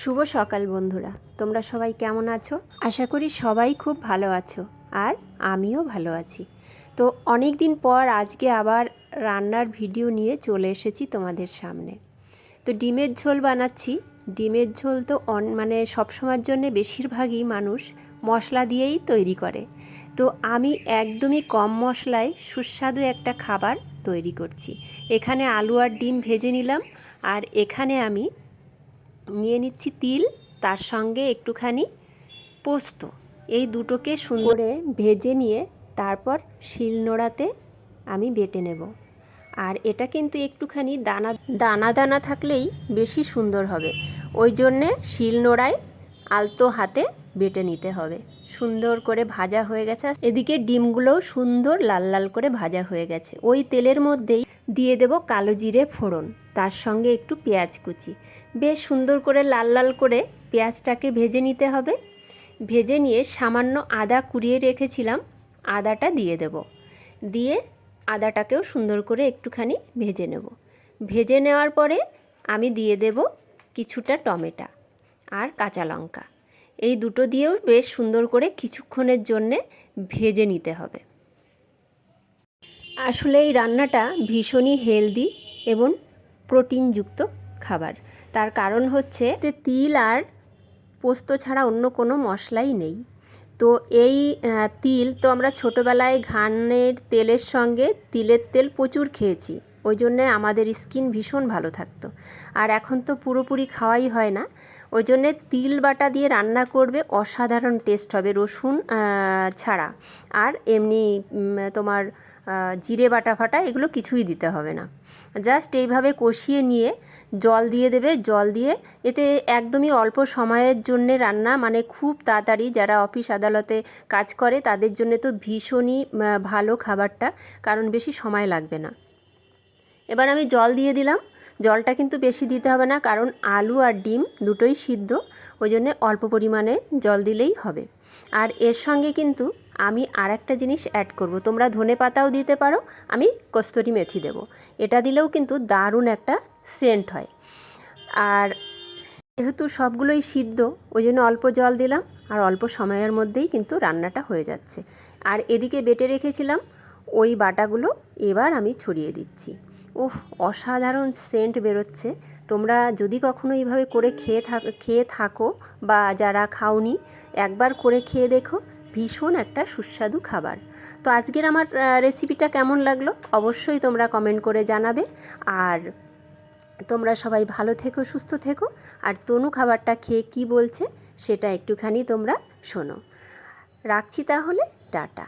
শুভ সকাল বন্ধুরা। তোমরা সবাই কেমন আছো? আশা করি সবাই খুব ভালো আছো আর আমিও ভালো আছি। তো অনেক দিন পর আজকে আবার রান্নার ভিডিও নিয়ে চলে এসেছি তোমাদের সামনে। তো ডিমের ঝোল বানাচ্ছি। ডিমের ঝোল তো অন মানে সবসময়ের জন্য বেশিরভাগই মানুষ মশলা দিয়েই তৈরি করে। তো আমি একদমই কম মশলায় সুস্বাদু একটা খাবার তৈরি করছি। এখানে আলু আর ডিম ভেজে নিলাম আর এখানে আমি নিয়ে নিচ্ছি তিল, তার সঙ্গে একটুখানি পোস্ত। এই দুটোকে সুন্দরে ভেজে নিয়ে তারপর শিলনোড়াতে আমি বেটে নেব। আর এটা কিন্তু একটুখানি দানা দানা দানা থাকলেই বেশি সুন্দর হবে। ওই জন্যে শিলনোড়ায় আলতো হাতে বেটে নিতে হবে। সুন্দর করে ভাজা হয়ে গেছে। এদিকে ডিমগুলোও সুন্দর লাল লাল করে ভাজা হয়ে গেছে। ওই তেলের মধ্যেই দিয়ে দেব কালো জিরে ফোড়ন। তার সঙ্গে একটু পেঁয়াজ কুচি। বেশ সুন্দর করে লাল লাল করে পেঁয়াজটাকে ভেজে নিতে হবে। ভেজে নিয়ে সামান্য আদা কুড়িয়ে রেখেছিলাম, আদাটা দিয়ে দেব। দিয়ে আদাটাকেও সুন্দর করে একটুখানি ভেজে নেব। ভেজে নেওয়ার পরে আমি দিয়ে দেব কিছুটা টমেটো আর কাঁচা লঙ্কা। এই দুটো দিয়েও বেশ সুন্দর করে কিছুক্ষণের জন্যে ভেজে নিতে হবে। আসলে এই রান্নাটা ভীষণই হেলদি এবং প্রোটিনযুক্ত খাবার। তার কারণ হচ্ছে যে তিল আর পোস্ত ছাড়া অন্য কোনো মশলাই নেই। তো এই তিল তো আমরা ছোটোবেলায় ঘানের তেলের সঙ্গে তিলের তেল প্রচুর খেয়েছি। ওই জন্যে আমাদের স্কিন ভীষণ ভালো থাকতো। আর এখন তো পুরোপুরি খাওয়াই হয় না। ওই জন্যে তিল বাটা দিয়ে রান্না করবে অসাধারণ টেস্ট হবে রসুন ছাড়া। আর এমনি তোমার জিরে বাটা ফাটা এগুলো কিছুই দিতে হবে না। জাস্ট এইভাবে কষিয়ে নিয়ে জল দিয়ে দেবে, জল দিয়ে এতে একদমই অল্প সময়ের জন্যে রান্না মানে খুব তাড়াতাড়ি যারা অফিস আদালতে কাজ করে তাদের জন্য তো ভীষণই ভালো খাবারটা, কারণ বেশি সময় লাগবে না। এবার আমি জল দিয়ে দিলাম। জলটা কিন্তু বেশি দিতে হবে না, কারণ আলু আর ডিম দুটোই সিদ্ধ ওই জন্যে অল্প পরিমাণে জল দিলেই হবে। আর এর সঙ্গে কিন্তু আমি আর একটা জিনিস অ্যাড করব। তোমরা ধনে পাতাও দিতে পারো, আমি কস্তুরি মেথি দেব। এটা দিলেও কিন্তু দারুণ একটা সেন্ট হয়। আর যেহেতু সবগুলোই সিদ্ধ ওই জন্য অল্প জল দিলাম, আর অল্প সময়ের মধ্যেই কিন্তু রান্নাটা হয়ে যাচ্ছে। আর এদিকে বেটে রেখেছিলাম ওই বাটাগুলো, এবার আমি ছড়িয়ে দিচ্ছি। উফ, অসাধারণ সেন্ট বেরোচ্ছে। তোমরা যদি কখনো এইভাবে করে খেয়ে থাক, খেয়ে থাকো বা যারা খাওনি, একবার করে খেয়ে দেখো, ভীষণ একটা সুস্বাদু খাবার। তো আজকের আমার রেসিপিটা কেমন লাগল? অবশ্যই তোমরা কমেন্ট করে জানাবে। আর তোমরা সবাই ভালো থেকো, সুস্থ থেকো। আর তনু খাবারটা খেয়ে কি বলছে, সেটা একটুখানি তোমরা শোনো। রাখছি তাহলে, টাটা।